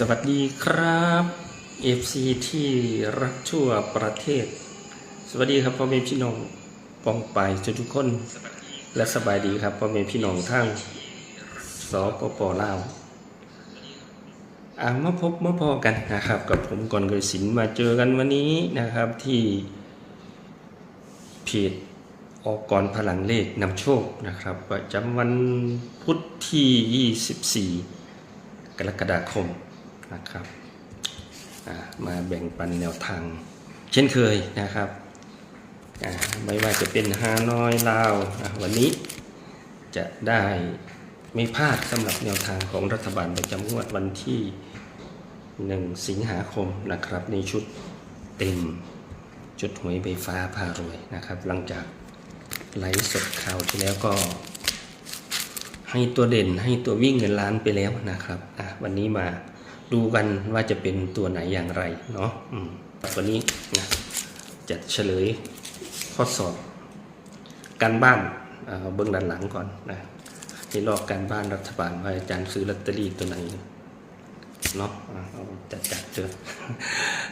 สวัสดีครับ FC ที่รักชั่วประเทศ สวัสดีครับพ่อแม่พี่น้องปองไปทุกทุกคน และสบายดีครับพ่อแม่พี่น้องทั้งสปปลาวอ่ามาพบมาพอกันนะครับ กับผมก่อนเคยสินมาเจอกันวันนี้นะครับที่เพจออกกรพลังเลขนำโชคนะครับประจำวันพุธที่ 24 กรกฎาคม นะครับมาแบ่งปันแนวทาง เช่นเคยนะครับไม่ว่าจะเป็นฮานอยลาววันนี้จะได้ไม่พลาดสำหรับแนวทางของรัฐบาลประจำงวดวันที่ 1 สิงหาคมนะครับ ในชุดเต็มชุดหวยใบฟ้าพารวยนะครับ หลังจากไลฟ์สดข่าวที่แล้วก็ ให้ตัวเด่นให้ตัววิ่งเงินล้านไปแล้วนะครับวันนี้มา ดูกันว่าจะเป็นตัวไหนอย่างไรเนาะวันนี้นะจะเฉลยข้อสอบการบ้านอ่าเบื้องด้านหลังก่อนนะที่ลอกการบ้านรัฐบาลว่าอาจารย์ซื้อลอตเตอรี่ตัวไหนเนาะเอาจัดจัดเจอ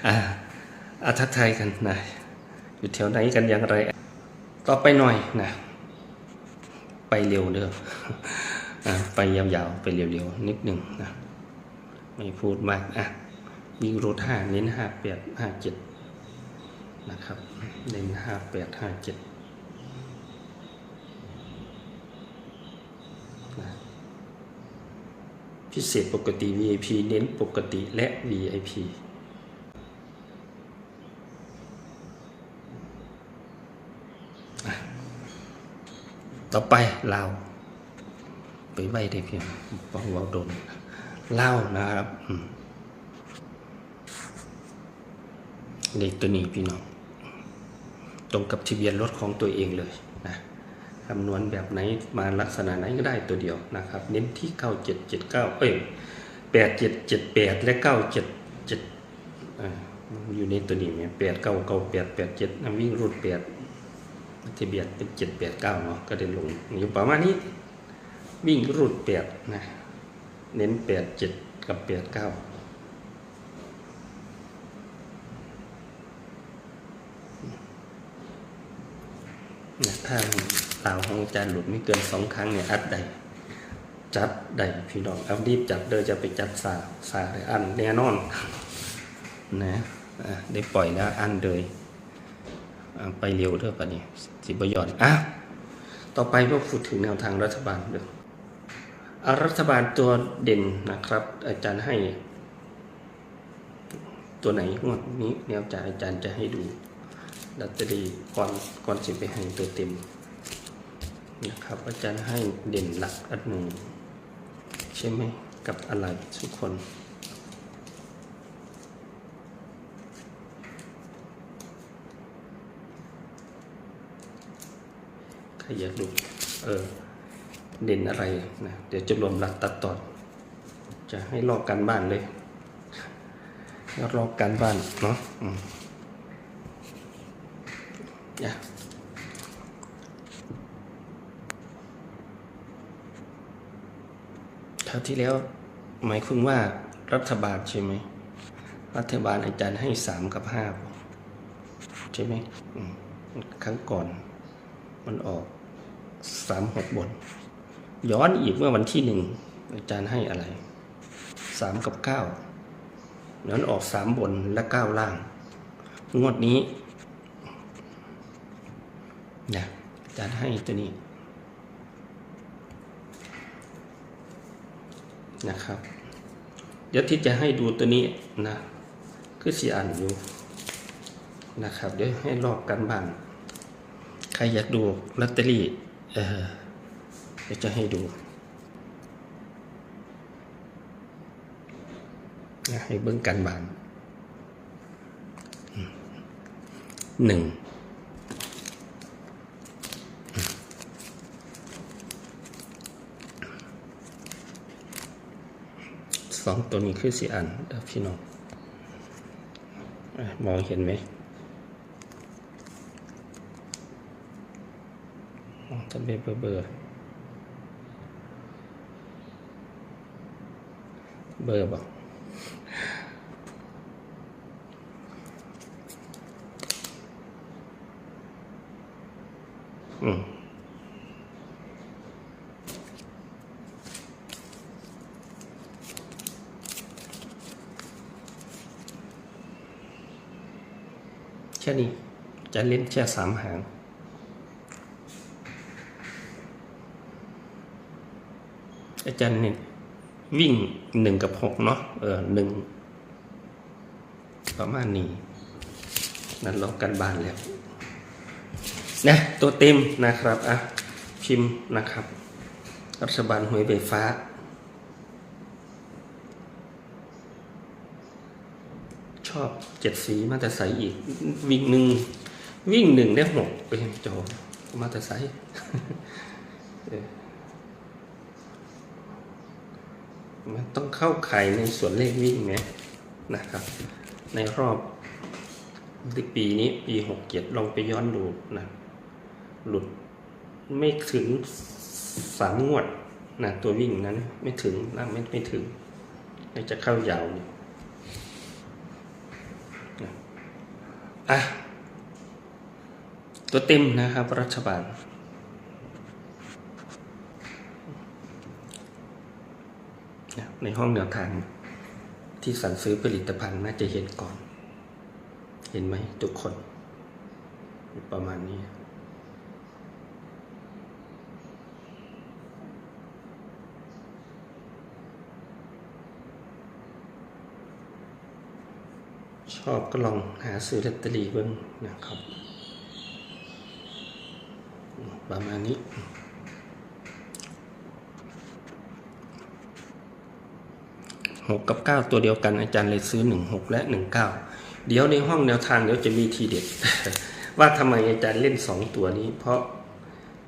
อ่าทักทายกันนะอยู่แถวไหนกันอย่างไร ต่อไปหน่อยนะไปเร็วเด้อไปยาวๆ ไปเร็วๆ นิดหนึ่งนะ ไม่พูดมากอะวิ่งรูทห้าเน้นห้าแปดห้าเจ็ดนะครับ เน้นห้าแปดห้าเจ็ดพิเศษปกติ VIP เน้นปกติและ VIP ต่อไปลาวไปไหวได้เพียงป้องวาโดน เล่านะครับอืมเลขตัวนี้พี่น้อง ตรงกับทะเบียนรถของตัวเองเลยนะคำนวณแบบไหนมาลักษณะไหนก็ได้ตัวเดียวนะครับ เน้นที่ 9779 เอ้ย 8778 และ 977อ่าอยู่ในตัวนี้ไหม8 9 9 8 8 7นะวิ่งรูด8ทะเบียนเป็นเจ็ดแปดเก้าเนาะก็เดินลงอยู่ประมาณนี้ วิ่งรูดแปดนะ เน้นแปดเจ็ดกับแปดเก้านะถ้าลาวของอาจารย์หลุดไม่เกินสองครั้งเนี่ยอัดได้จัดได้พี่น้องเอารีบจัดเดยจะไปจัดสาสาเลยอันแน่นอนนะได้ปล่อยแล้วอันเลยไปเร็วเด้อปะนี่สิบยอนอะต่อไปก็พูดถึงแนวทางรัฐบาลเด้อ รัฐบาลตัวเด่นนะครับ อาจารย์ให้ ตัวไหนงวดนี้แนวจากอาจารย์จะให้ดูลอตเตอรี่ก่อนก่อนสิไปให้ตัวเต็มนะครับ อาจารย์ให้เด่นหลักอันหนึ่งใช่ไหมกับอะไรทุกคนใครอยากดูเออ เด่นอะไรนะเดี๋ยวจะรวมหลักตัดต่อจะให้ลอกการบ้านเลยแล้วลอกการบ้านเนาะอย่าคราวที่แล้ว หมายคุณว่ารัฐบาลใช่ไหม รัฐบาลอาจารย์ให้สามกับห้าใช่ไหมมครั้งก่อนมันออกสามหกบน ย้อนอีกเมื่อวันที่หนึ่งอาจารย์ให้อะไรสามกับเก้านั้นออกสามบนและเก้าล่าง งวดนี้นะอาจารย์ให้ตัวนี้นะครับ เดี๋ยวที่จะให้ดูตัวนี้นะคือสีอ่านอยู่นะครับ เดี๋ยวให้ลอกกันบ้างใครอยากดูลอตเตอรี่เออ เดี๋ยวจะให้ดูให้เบิ้องกันบานหนึ่งสองตัวนี้คือสีอันพี่น้องมองเห็นไหมมอ๋อจะเบอร์เบอร์ เบอร์บอกอืมแค่นี้จะเล่นแค่สามหางอาจารย์เนี่ย วิ่งหนึ่งกับหกเนาะเออหนึ่งประมาณนี้นั่นลอกกันบานแล้วนะตัวเต็มนะครับอะพิมพ์นะครับ รัฐบาลหวยไฟฟ้า ชอบเจ็ดสีมาแต่ใสอีก วิ่งหนึ่งวิ่งหนึ่งได้หกเป็นโจมาแต่ใส เออ มันต้องเข้าไข่ในส่วนเลขวิ่งไหมนะครับ ในรอบปีนี้ปีหกเจ็ดลองไปย้อนดูนะหลุดไม่ถึงสามงวดนะตัววิ่งนั้นไม่ถึงนะไม่ไม่ถึงจะเข้ายาวเนี่ยนะอะตัวเต็มนะครับรัฐบาล ในห้องแนวทางที่สั่งซื้อผลิตภัณฑ์น่าจะเห็นก่อน เห็นไหมทุกคน ประมาณนี้ชอบก็ลองหาซื้อลอตเตอรี่เบิ้งนะครับ ประมาณนี้ หกกับเก้าตัวเดียวกันอาจารย์เลยซื้อหนึ่งหกและหนึ่งเก้าเดี๋ยวในห้องแนวทางเดี๋ยวจะมีทีเด็ด ว่าทำไมอาจารย์เล่นสองตัวนี้ เพราะ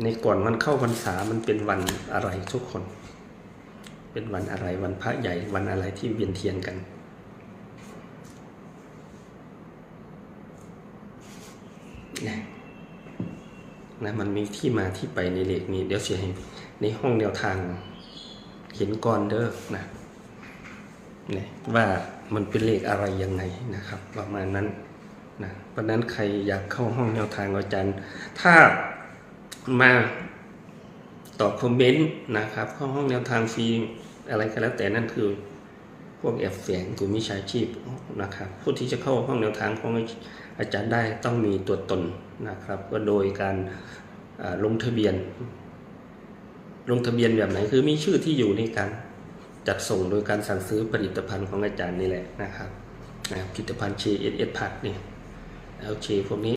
ในก่อนวันเข้าพรรษามันเป็นวันอะไรทุกคน เป็นวันอะไรวันพระใหญ่วันอะไรที่เวียนเทียนกันนะนะมันมีที่มาที่ไปในเลขนี้ เดี๋ยวจะให้ในห้องแนวทางเห็นก่อนเด้อนะ เนี่ยว่ามันเป็นเลขอะไรยังไงนะครับ ประมาณนั้นนะเพราะนั้นใครอยากเข้าห้องแนวทางอาจารย์ ถ้ามาตอบคอมเมนต์นะครับเข้าห้องแนวทางฟรีอะไรก็แล้วแต่นั่นคือพวกแอบแฝงกลุ่มมิจฉาชีพนะครับผู้ที่จะเข้าห้องแนวทางของอาจารย์ได้ต้องมีตัวตนนะครับ ก็โดยการลงทะเบียน ลงทะเบียนแบบไหนคือมีชื่อที่อยู่ในการ จัดส่งโดยการสั่งซื้อผลิตภัณฑ์ของอาจารย์นี่แหละนะครับผลิตภัณฑ์เชเอสเอสพัดเนี่ย LG พวกนี้